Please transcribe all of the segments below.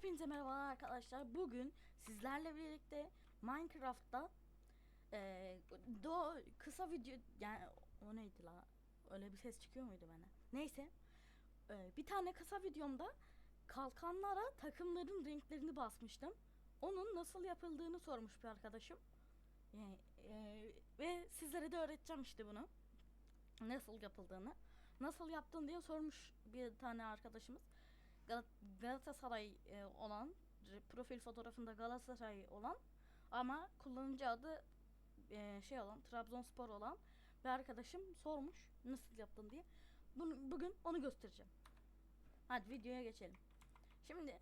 Hepinize merhaba arkadaşlar. Bugün sizlerle birlikte Minecraft'ta eee do kısa video yani o neydi la? Öyle bir ses çıkıyor muydu bana? Neyse. eee, bir tane kısa videomda kalkanlara takımların renklerini basmıştım. Onun nasıl yapıldığını sormuş bir arkadaşım. Yani, eee, ve sizlere de öğreteceğim işte bunu. Nasıl yapıldığını. Nasıl yaptın diye sormuş bir tane arkadaşımız. Gal- Galatasaray e, olan profil fotoğrafında Galatasaray olan ama kullanıcı adı e, şey olan Trabzonspor olan bir arkadaşım sormuş nasıl yaptın diye. Bunu, bugün onu göstereceğim. Hadi videoya geçelim. Şimdi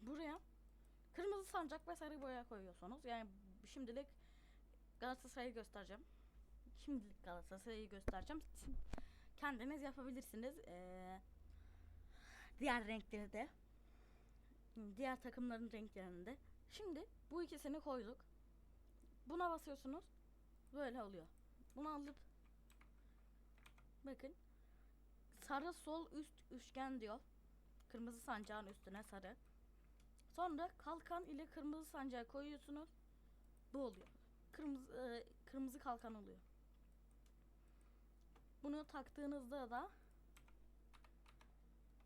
buraya kırmızı sancak ve sarı boya koyuyorsunuz. Yani şimdilik Galatasaray'ı göstereceğim. Şimdilik Galatasaray'ı göstereceğim. Kendiniz yapabilirsiniz. Eee Diğer renkleri de. Diğer takımların renklerini de. Şimdi bu ikisini koyduk. Buna basıyorsunuz. Böyle oluyor. Bunu alıp bakın sarı sol üst üçgen diyor. Kırmızı sancağın üstüne sarı. Sonra kalkan ile kırmızı sancağı koyuyorsunuz. Bu oluyor. Kırmızı e, kırmızı kalkan oluyor. Bunu taktığınızda da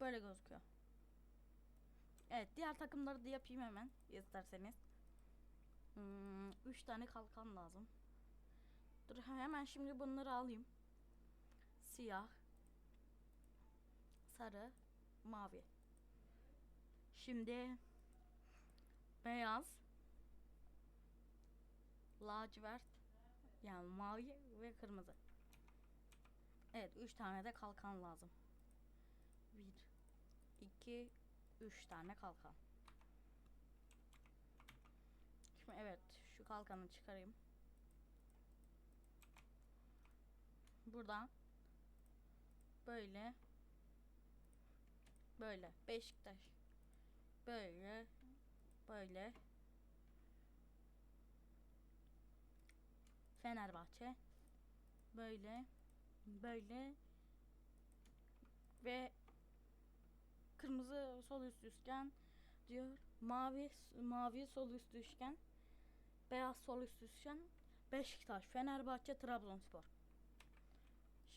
Böyle gözüküyor. Evet diğer takımları da yapayım hemen isterseniz. Hmm, üç tane kalkan lazım. Dur hemen şimdi bunları alayım. Siyah. Sarı. Mavi. Şimdi beyaz. Lacivert. Yani mavi ve kırmızı. Evet üç tane de kalkan lazım. 1 2 3 tane kalkan. Şimdi evet şu kalkanı çıkarayım. Buradan böyle böyle Beşiktaş böyle böyle Fenerbahçe böyle böyle ve kırmızı sol üst üçgen diyor. Mavi mavi sol üst üçgen. Beyaz sol üst üçgen. Beşiktaş, Fenerbahçe, Trabzonspor.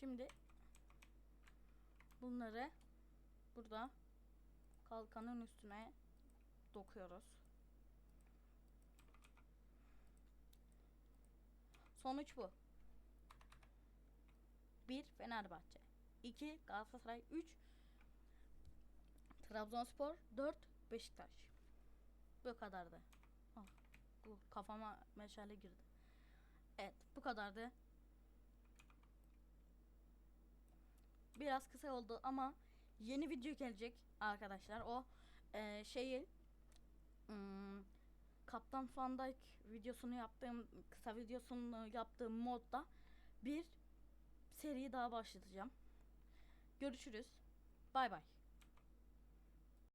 Şimdi bunları burada kalkanın üstüne dokuyoruz. Sonuç bu. 1 Fenerbahçe, 2 Galatasaray, 3 Trabzonspor 4 Beşiktaş. Bu kadardı. Ah, bu kafama meşale girdi. Evet bu kadardı. Biraz kısa oldu ama yeni video gelecek arkadaşlar. O e, şeyi hmm, Kaptan Van Dijk videosunu yaptığım kısa videosunu yaptığım modda bir seri daha başlatacağım. Görüşürüz. Bay bay.